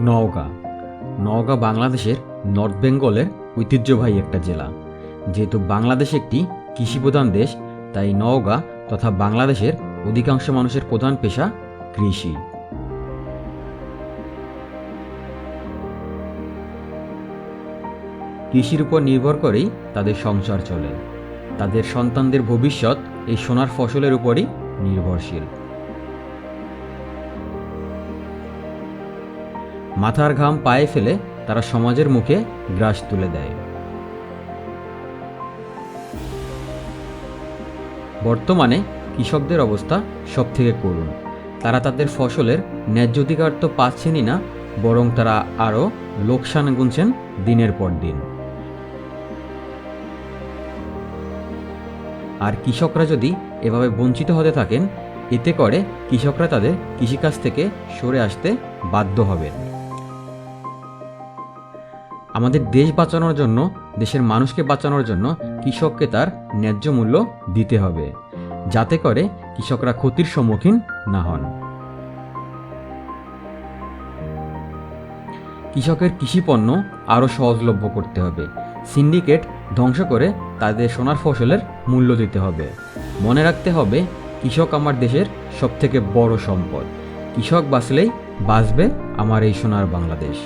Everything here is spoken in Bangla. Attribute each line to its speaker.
Speaker 1: নওগাঁ। নওগাঁ বাংলাদেশের নর্থ বেঙ্গলের ঐতিহ্যবাহী একটা জেলা। যেহেতু বাংলাদেশ একটি কৃষিপ্রধান দেশ, তাই নওগাঁ তথা বাংলাদেশের অধিকাংশ মানুষের প্রধান পেশা কৃষি। কৃষির উপর নির্ভর করেই তাদের সংসার চলে। তাদের সন্তানদের ভবিষ্যৎ এই সোনার ফসলের উপরই নির্ভরশীল। মাথার ঘাম পায়ে ফেলে তারা সমাজের মুখে গ্রাস তুলে দেয়। বর্তমানে কৃষকদের অবস্থা সবথেকে করুণ। তারা তাদের ফসলের ন্যায্য অধিকার তো পাচ্ছেনই না, বরং তারা আরও লোকসান গুনছেন দিনের পর দিন। আর কৃষকরা যদি এভাবে বঞ্চিত হতে থাকেন, এতে করে কৃষকরা তাদের কৃষিকাজ থেকে সরে আসতে বাধ্য হবেন। আমাদের দেশ বাঁচানোর জন্য, দেশের মানুষকে বাঁচানোর জন্য কৃষককে তার ন্যায্য মূল্য দিতে হবে, যাতে করে কৃষকরা ক্ষতির সম্মুখীন না হন। কৃষকের কৃষিপণ্য আরও সহজলভ্য করতে হবে, সিন্ডিকেট ধ্বংস করে তাদের সোনার ফসলের মূল্য দিতে হবে। মনে রাখতে হবে, কৃষক আমার দেশের সবথেকে বড় সম্পদ, কৃষক বাঁচলেই বাঁচবে আমার এই সোনার বাংলাদেশ।